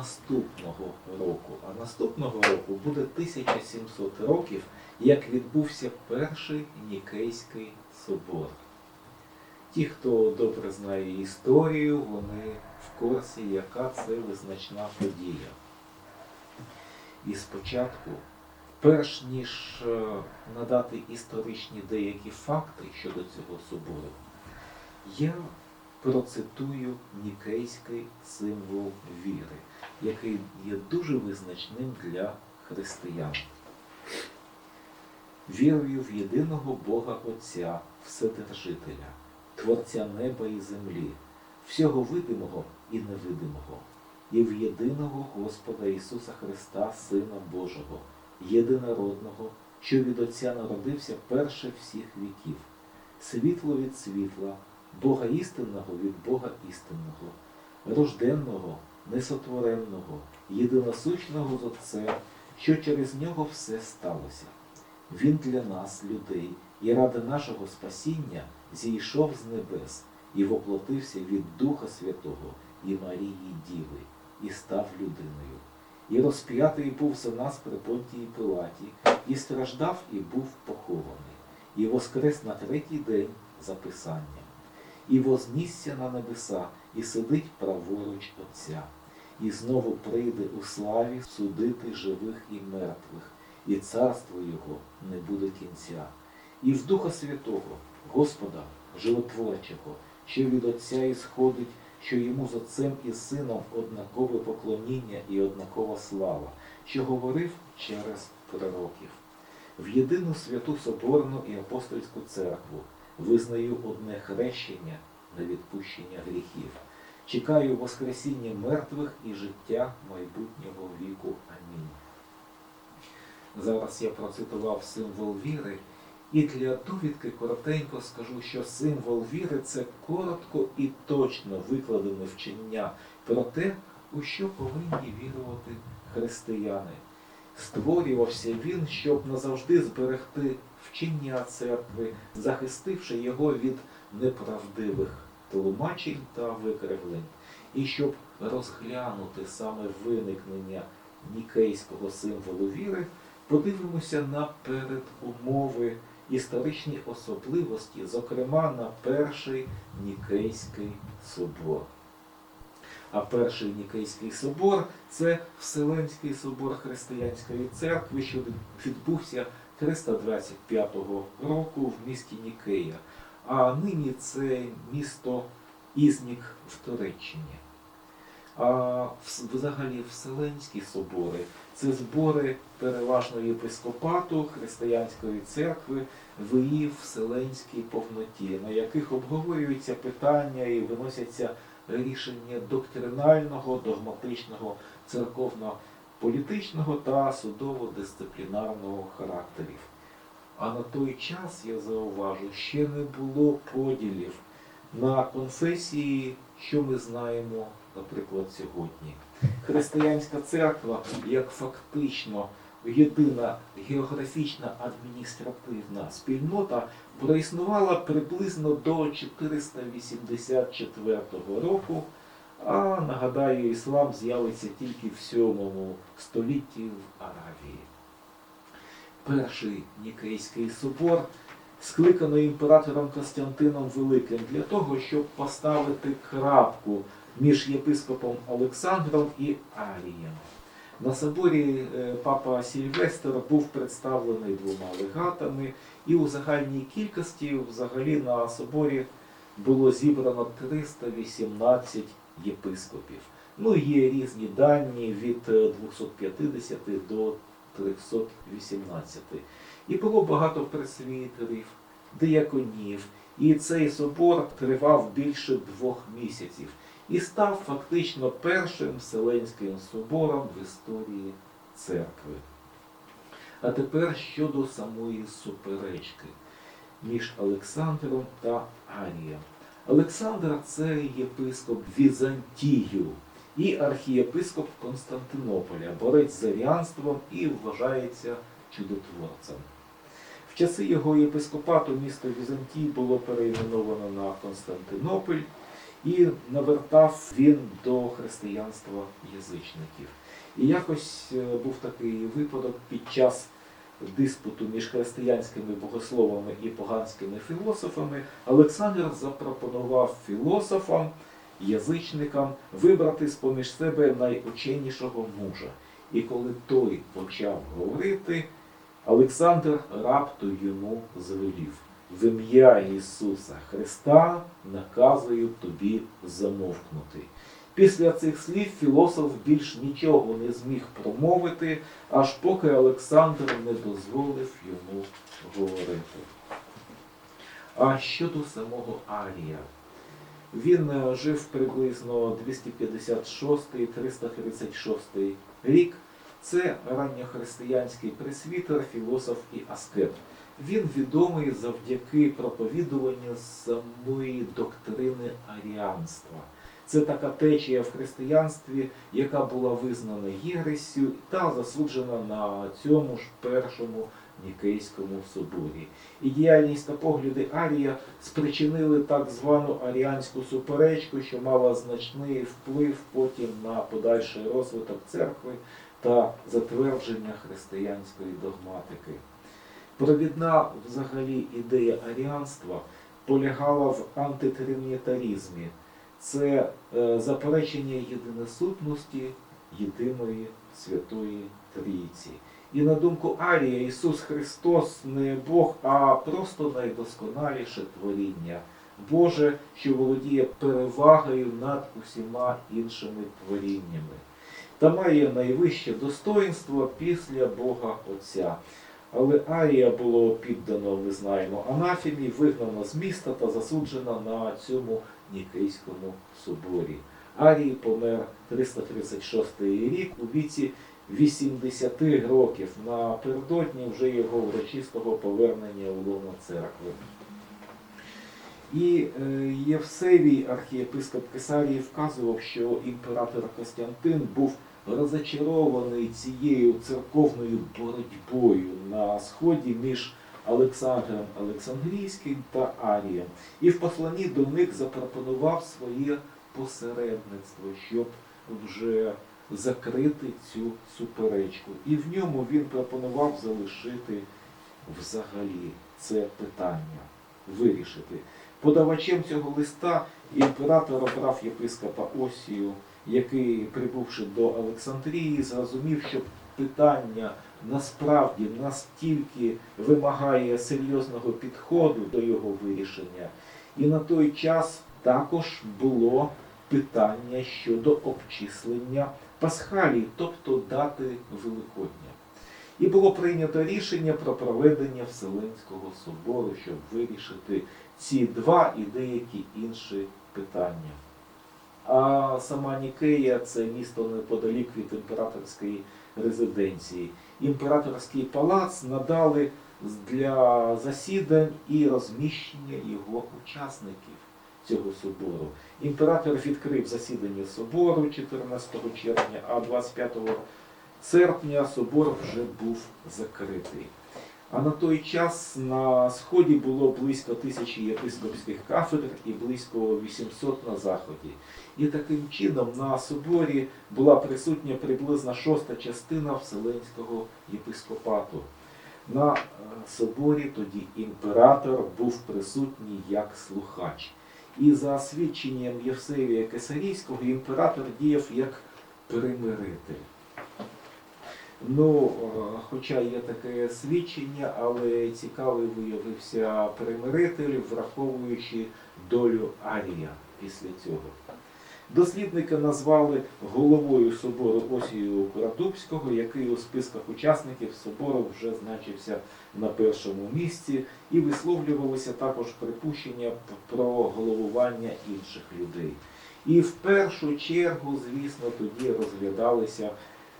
наступного року. А наступного року буде 1700 років, як відбувся перший Нікейський собор. Ті, хто добре знає історію, вони в курсі, яка це визначна подія. І спочатку, перш ніж е, надати історичні деякі факти щодо цього собору, я процитую нікейський символ віри, який є дуже визначним для християн. Вірую в єдиного Бога Отця, Вседержителя, Творця неба і землі, всього видимого і невидимого, і в єдиного Господа Ісуса Христа, Сина Божого, єдинородного, що від Отця народився перше всіх віків, світло від світла, Бога істинного від Бога істинного, рожденного, несотвореного, єдиносущного з Отцем, що через нього все сталося. Він для нас, людей, і ради нашого спасіння зійшов з небес і воплотився від Духа Святого і Марії Діви, і став людиною. І розп'ятий був за нас при Понтії Пилаті, і страждав, і був похований, і воскрес на третій день за Писанням, і вознісся на небеса, і сидить праворуч Отця, і знову прийде у славі судити живих і мертвих, і царство Його не буде кінця. І в Духа Святого, Господа, животворчого, що від Отця ісходить, що йому з Отцем і Сином однакове поклоніння і однакова слава, що говорив через пророків. В єдину святу Соборну і апостольську церкву визнаю одне хрещення на відпущення гріхів. Чекаю Воскресіння мертвих і життя майбутнього віку. Амінь. Зараз я процитував символ віри, і для довідки коротенько скажу, що символ віри це коротко і точно викладене вчення про те, у що повинні вірувати християни. Створювався він, щоб назавжди зберегти вчення церкви, захистивши його від неправдивих тлумачень та викривлень, і щоб розглянути саме виникнення нікейського символу віри, подивимося на передумови, історичні особливості, зокрема на перший Нікейський собор. А перший Нікейський собор це Вселенський собор Християнської церкви, що відбувся 325 року в місті Нікея. А нині це місто Ізнік в Туреччині. А взагалі Вселенські собори це збори переважно єпископату Християнської церкви в її вселенській повноті, на яких обговорюються питання і виносяться рішення доктринального, догматичного, церковно-політичного та судово-дисциплінарного характерів. А на той час, я зауважу, ще не було поділів на конфесії, що ми знаємо, наприклад, сьогодні. Християнська церква як фактично єдина географічна адміністративна спільнота проіснувала приблизно до 484 року, а нагадаю, іслам з'явиться тільки в 7 столітті в Аравії. Перший Нікейський собор скликано імператором Костянтином Великим для того, щоб поставити крапку між єпископом Олександром і Арієм. На соборі е, папа Сільвестр був представлений двома легатами, і у загальній кількості взагалі на соборі було зібрано 318 єпископів. Ну, є різні дані від е, 250 до 318. І було багато пресвітерів, дияконів. І цей собор тривав більше двох місяців і став фактично першим Вселенським собором в історії церкви. А тепер щодо самої суперечки між Олександром та Арієм. Олександр це єпископ Візантію і архієпископ Константинополя, борець з аріанством і вважається чудотворцем. В часи його єпископату місто Візантій було перейменовано на Константинополь і навертав він до християнства язичників. І якось е, був такий випадок під час диспуту між християнськими богословами і поганськими філософами. Олександр запропонував філософам, язичникам вибрати з поміж себе найученішого мужа. І коли той почав говорити, Олександр раптом йому звелів. В ім'я Ісуса Христа наказую тобі замовкнути. Після цих слів філософ більш нічого не зміг промовити, аж поки Олександр не дозволив йому говорити. А щодо самого Арія, він е, жив приблизно 256-336 рік. Це ранньохристиянський пресвітер, філософ і аскет. Він відомий завдяки проповідуванню самої доктрини аріанства. Це така течія в християнстві, яка була визнана єресю та засуджена на цьому ж першому Нікейському соборі. І діяльність та погляди Арія спричинили так звану аріанську суперечку, що мала значний вплив потім на подальший розвиток церкви та затвердження християнської догматики. Провідна взагалі ідея аріанства полягала в антитринітарізмі. Це е, заперечення єдиносутності єдиної Святої Трійці. І на думку Арія, Ісус Христос не Бог, а просто найдосконаліше творіння Боже, що володіє перевагою над усіма іншими творіннями та має найвище достоїнство після Бога Отця. Але Арія було піддано, ми знаємо, анафемі, вигнано з міста та засуджено на цьому Нікейському соборі. Арій помер 336 рік у віці 80 років напередодні вже його урочистого повернення у лоно церкви. І е, Євсевій, архієпископ Кесарії, вказував, що імператор Костянтин був розочарований цією церковною боротьбою на сході між Олександром Олександрійським та Арієм. І в посланні до них запропонував своє посередництво, щоб вже закрити цю суперечку. І в ньому він пропонував залишити взагалі це питання, вирішити. Подавачем цього листа імператор обрав єпископа Осію, який, прибувши до Олександрії, зрозумів, що питання насправді настільки вимагає серйозного підходу до його вирішення. І на той час також було питання щодо обчислення Пасхалії, тобто дати Великодня. І було прийнято рішення про проведення Вселенського собору, щоб вирішити ці два і деякі інші питання. А сама Нікея це місто неподалік від імператорської резиденції. Імператорський палац надали для засідань і розміщення його учасників цього собору. Імператор відкрив засідання собору 14 червня, а 25 серпня собор вже був закритий. А на той час на сході було близько тисячі єпископських кафедр і близько 800 на заході. І таким чином на соборі була присутня приблизно шоста частина Вселенського єпископату. На е, соборі тоді імператор був присутній як слухач. І за свідченням Євсевія Кесарійського імператор діяв як примиритель. Ну, е, хоча є таке свідчення, але цікавий виявився примиритель, враховуючи долю Арія після цього. Дослідника назвали головою собору Осію Куратубського, який у списках учасників собору вже значився на першому місці, і висловлювалися також припущення про головування інших людей. І в першу чергу, звісно, тоді розглядалися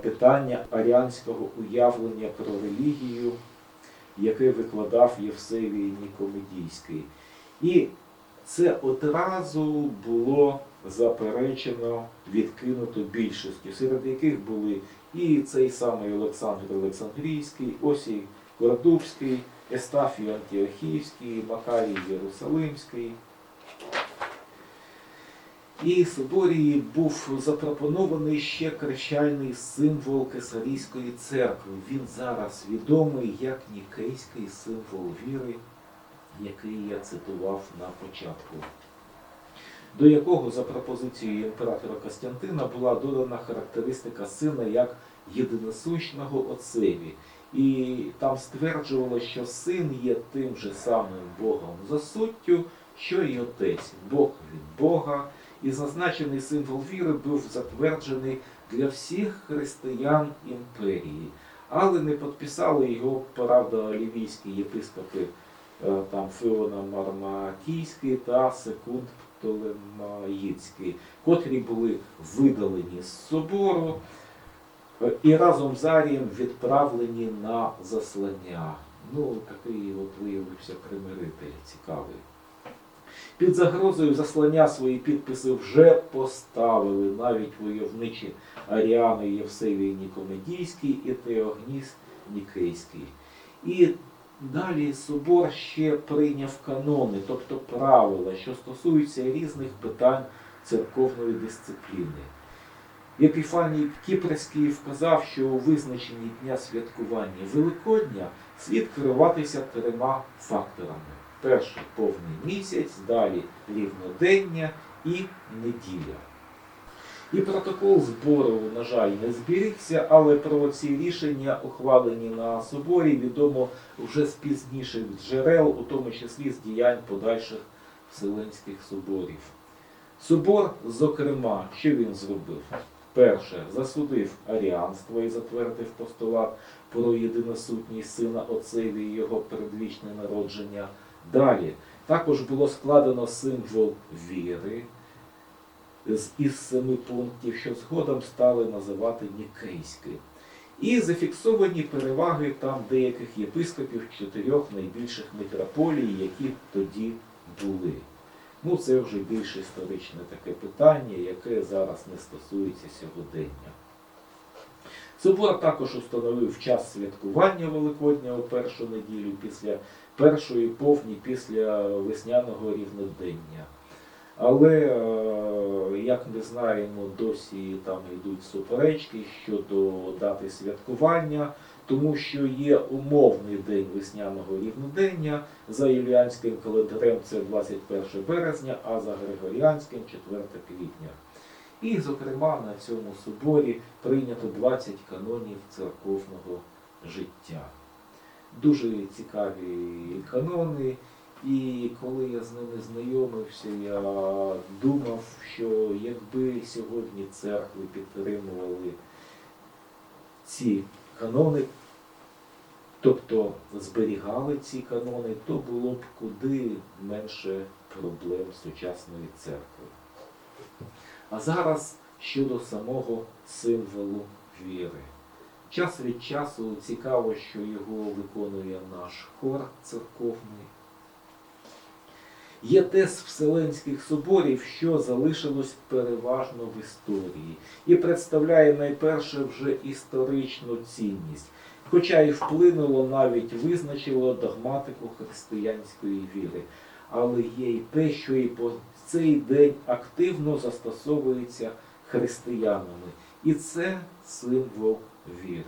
питання аріанського уявлення про релігію, яке викладав Євсевій Нікомедійський. І це одразу було заперечено, відкинуто більшістю, серед яких були і цей самий Олександр Олександрійський, Осій Кордубський, Естафій Антіохійський, Макарій Єрусалимський. І соборі був запропонований ще крещальний символ Кесарійської церкви. Він зараз відомий як нікейський символ віри, який я цитував на початку, до якого за пропозицією імператора Костянтина була додана характеристика сина як єдиносущного отцеві. І там стверджувало, що син є тим же самим Богом за суттю, що і отець, Бог від Бога. І зазначений символ віри був затверджений для всіх християн імперії, але не підписали його, правда, лівійські єпископи е, там Феона Мармакійський та Секунд Птолемаїцький, котрі були видалені з собору е, і разом з Арієм відправлені на заслання. Ну, такий от виявився примиритель цікавий. Під загрозою заслання свої підписи вже поставили навіть войовничі Аріани Євсевій Нікомедійський і Теогніс Нікейський. І далі собор ще прийняв канони, тобто правила, що стосуються різних питань церковної дисципліни. Епіфаній Кіпрський вказав, що у визначенні дня святкування Великодня слід керуватися трьома факторами. Перший повний місяць, далі рівнодення і неділя. І протокол збору, на жаль, не зберігся, але про ці рішення, ухвалені на соборі, відомо вже з пізніших джерел, у тому числі з діянь подальших Вселенських соборів. Собор, зокрема, що він зробив? Перше, засудив аріанство і затвердив постулат про єдиносутність сина Отцеві і його передвічне народження. Далі також було складено символ віри із семи пунктів, що згодом стали називати Нікейський. І зафіксовані переваги там деяких єпископів чотирьох найбільших митрополій, які тоді були. Ну, це вже більш історичне таке питання, яке зараз не стосується сьогодення. Собор також установив час святкування Великодня у першу неділю після першої повні після весняного рівнодення. Але, е, як ми знаємо, досі там йдуть суперечки щодо дати святкування, тому що є умовний день весняного рівнодення. За юліанським календарем це 21 березня, а за григоріанським 4 квітня. І, зокрема, на цьому соборі прийнято 20 канонів церковного життя. Дуже цікаві канони. І коли я з ними знайомився, я думав, що якби сьогодні церкви підтримували ці канони, тобто зберігали ці канони, то було б куди менше проблем сучасної церкви. А зараз щодо самого символу віри. Час від часу цікаво, що його виконує наш хор церковний. Є тез Вселенських соборів, що залишилось переважно в історії, і представляє найперше вже історичну цінність, хоча і вплинуло навіть визначило догматику християнської віри. Але є й те, що і по цей день активно застосовується християнами. І це символ віри.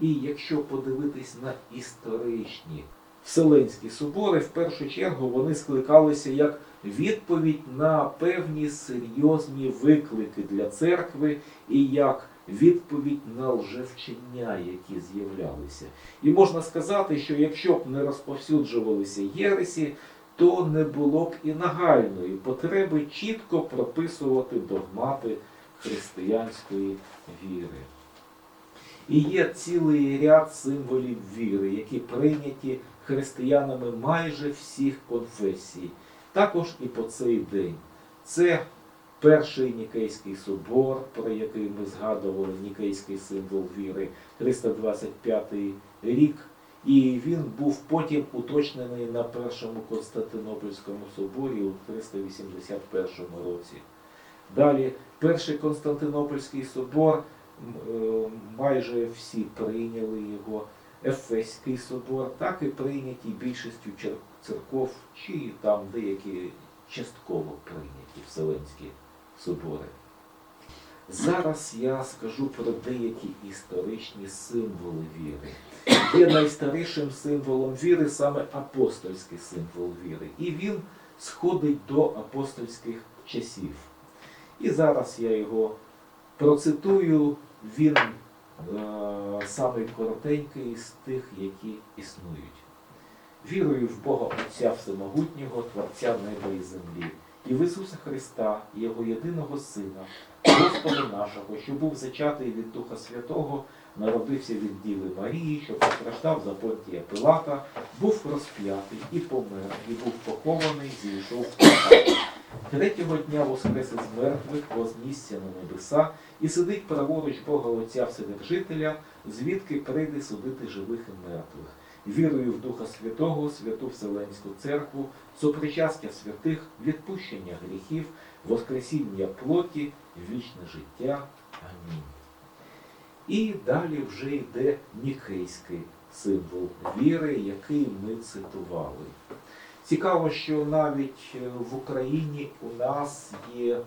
І якщо подивитись на історичні Вселенські собори, в першу чергу вони скликалися як відповідь на певні серйозні виклики для церкви і як відповідь на лжевчення, які з'являлися. І можна сказати, що якщо б не розповсюджувалися єресі, то не було б і нагальної потреби чітко прописувати догмати християнської віри. І є цілий ряд символів віри, які прийняті християнами майже всіх конфесій, також і по цей день. Це перший Нікейський собор, про який ми згадували, Нікейський символ віри, 325 рік. І він був потім уточнений на першому Константинопольському соборі у 381 році. Далі, перший Константинопольський собор, е, майже всі прийняли його. Ефеський собор, так і прийняті більшістю церков, чи там деякі частково прийняті Вселенські собори. Зараз я скажу про деякі історичні символи віри. Є найстарішим символом віри саме апостольський символ віри. І він сходить до апостольських часів. І зараз я його процитую. Він е, самий коротенький з тих, які існують. Вірую в Бога Отця Всемогутнього, Творця неба і землі, і в Ісуса Христа, Його єдиного Сина, Господа нашого, що був зачатий від Духа Святого, народився від Діви Марії, що постраждав за Понтія Пилата, був розп'ятий і помер, і був похований, зійшов в пекла. Третього дня воскрес із мертвих, вознісся на небеса і сидить праворуч Бога Отця Вседержителя, звідки прийде судити живих і мертвих. Вірую в Духа Святого, Святу Вселенську Церкву, сопричастя святих, відпущення гріхів, воскресіння плоті, вічне життя. Амінь. І далі вже йде нікейський символ віри, який ми цитували. Цікаво, що навіть е, в Україні у нас є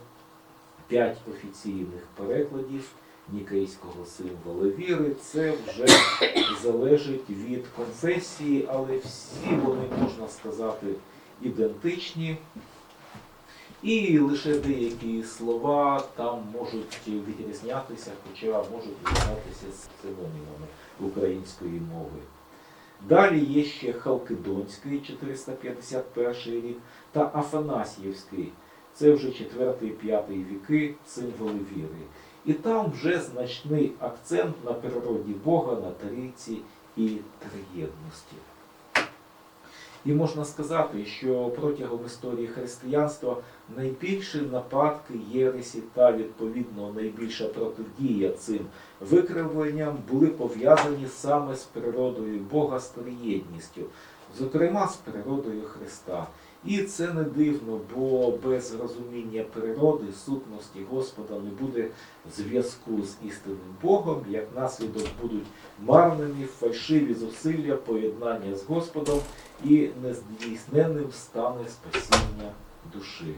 п'ять офіційних перекладів нікейського символу віри. Це вже залежить від конфесії, але всі вони, можна сказати, ідентичні. І лише деякі слова там можуть відрізнятися, хоча можуть відрізнятися з синонімами української мови. Далі є ще Халкидонський, 451 рік, та Афанасьєвський, це вже 4-5 віки, символи віри. І там вже значний акцент на природі Бога, на трійці і триєдності. І можна сказати, що протягом історії християнства найбільші нападки єресі та відповідно найбільша протидія цим викривленням були пов'язані саме з природою Бога, з триєдністю, зокрема з природою Христа. І це не дивно, бо без розуміння природи, сутності Господа не буде зв'язку з істинним Богом, як наслідок будуть марнені, фальшиві зусилля, поєднання з Господом і нездійсненним стане спасіння душі.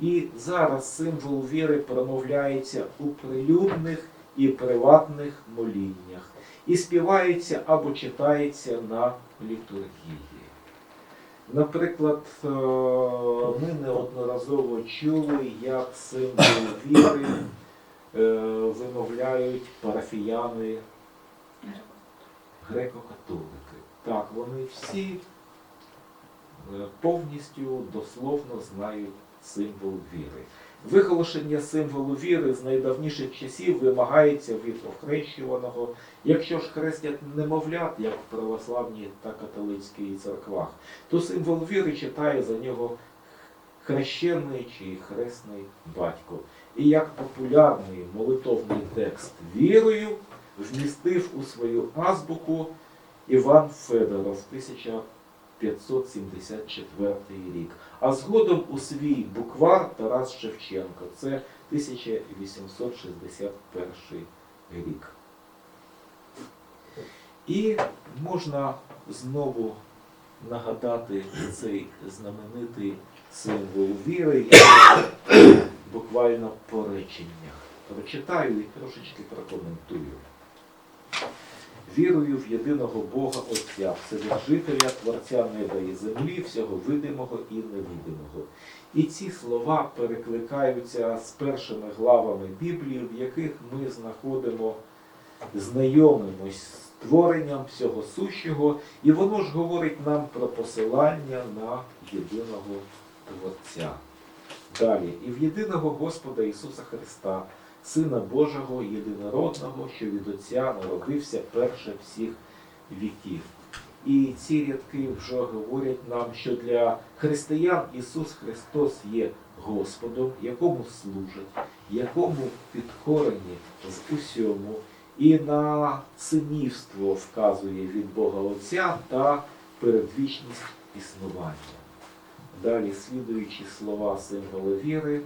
І зараз символ віри промовляється у прилюдних і приватних моліннях, і співається або читається на літургії. Наприклад, е, ми неодноразово чули, як символ віри е, вимовляють парафіяни греко-католики. Так, вони всі е, повністю дословно знають символ віри. Виголошення символу віри з найдавніших часів вимагається від охрещуваного, якщо ж хрестять немовлят, як в православній та католицькій церквах, то символ віри читає за нього хрещений чи хресний батько. І як популярний молитовний текст вірою вмістив у свою азбуку Іван Федоров 1574 рік. А згодом у свій буквар Тарас Шевченко. Це 1861 рік. І можна знову нагадати цей знаменитий символ віри, я буквально по реченнях прочитаю і трошечки прокоментую. Вірую в єдиного Бога Отця, Вседержителя, Творця неба і землі, всього видимого і невидимого. І ці слова перекликаються з першими главами Біблії, в яких ми знаходимо, знайомимось з творенням всього сущого, і воно ж говорить нам про посилання на єдиного Творця. Далі, і в єдиного Господа Ісуса Христа, Сина Божого, єдинородного, що від Отця народився перше всіх віків. І ці рядки вже говорять нам, що для християн Ісус Христос є Господом, якому служать, якому підкорені з усьому, і на синівство вказує від Бога Отця та передвічність існування. Далі слідуючі слова символи віри.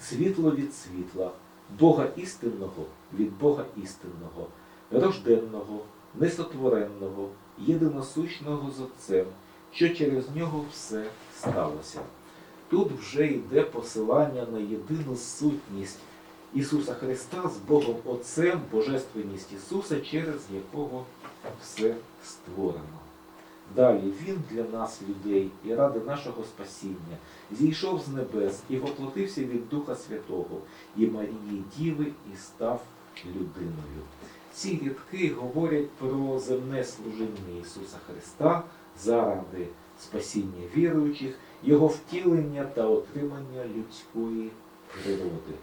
Світло від світла, Бога істинного від Бога істинного, рожденного, несотвореного, єдиносущного з Отцем, що через нього все сталося. Тут вже йде посилання на єдину сутність Ісуса Христа з Богом Отцем, Божественність Ісуса, через якого все створено. Далі Він для нас, людей, і ради нашого спасіння, зійшов з небес і воплотився від Духа Святого і Марії Діви і став людиною. Ці рядки говорять про земне служіння Ісуса Христа заради спасіння віруючих, Його втілення та отримання людської природи.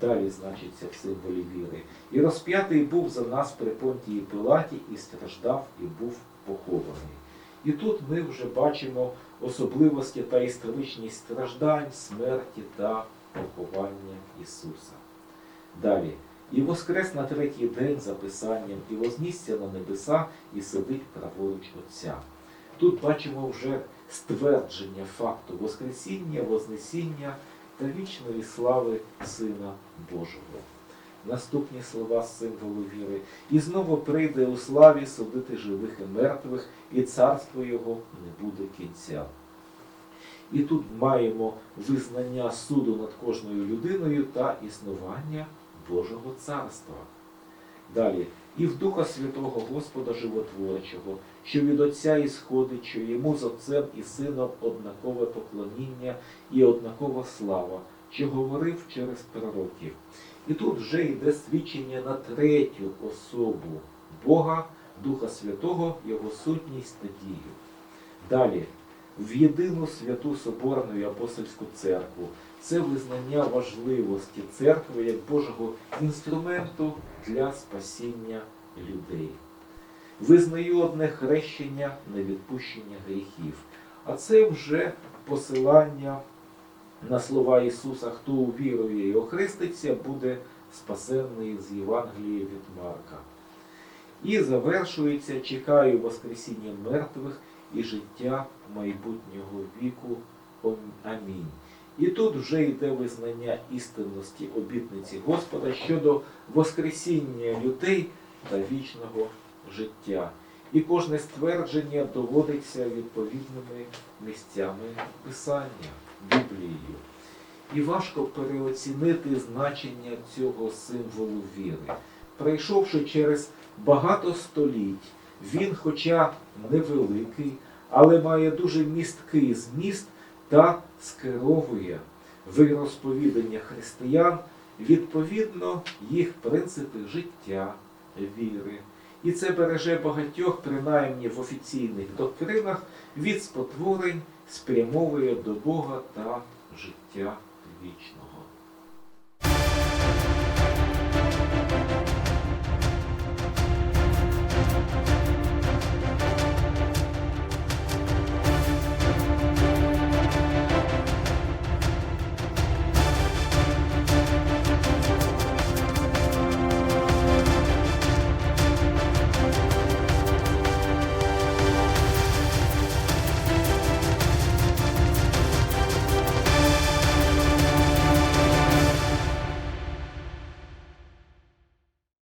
Далі значиться в символі віри. І розп'ятий був за нас при понтії Пилаті і страждав, і був похований. І тут ми вже бачимо особливості та історичність страждань, смерті та поховання Ісуса. Далі. І воскрес на третій день за Писанням, і вознісся на небеса, і сидить праворуч Отця. Тут бачимо вже ствердження факту Воскресіння, Вознесіння та вічної слави Сина Божого. Наступні слова символу віри. І знову прийде у славі судити живих і мертвих, і царство його не буде кінця. І тут маємо визнання суду над кожною людиною та існування Божого царства. Далі. І в Духа Святого Господа Животворчого, що від Отця ісходить, що йому з Отцем і Сином однакове поклоніння і однакова слава, що говорив через пророків. І тут вже йде свідчення на третю особу Бога, Духа Святого, Його сутність та дію. Далі, в єдину святу Соборну і апостольську церкву. Це визнання важливості церкви як Божого інструменту для спасіння людей. Визнаю одне хрещення на відпущення гріхів. А це вже посилання на слова Ісуса, хто увірує і охреститься, буде спасенний з Євангелія від Марка. І завершується, чекаю Воскресіння мертвих і життя майбутнього віку. Амінь. І тут вже йде визнання істинності обітниці Господа щодо Воскресіння людей та вічного життя. І кожне ствердження доводиться відповідними місцями Писання, Біблією. І важко переоцінити значення цього символу віри. Пройшовши через багато століть, він, хоча невеликий, але має дуже місткий зміст та скеровує вирозповідання християн відповідно їх принципи життя, віри. І це береже багатьох, принаймні в офіційних доктринах, від спотворень спрямовує до Бога та життя вічного.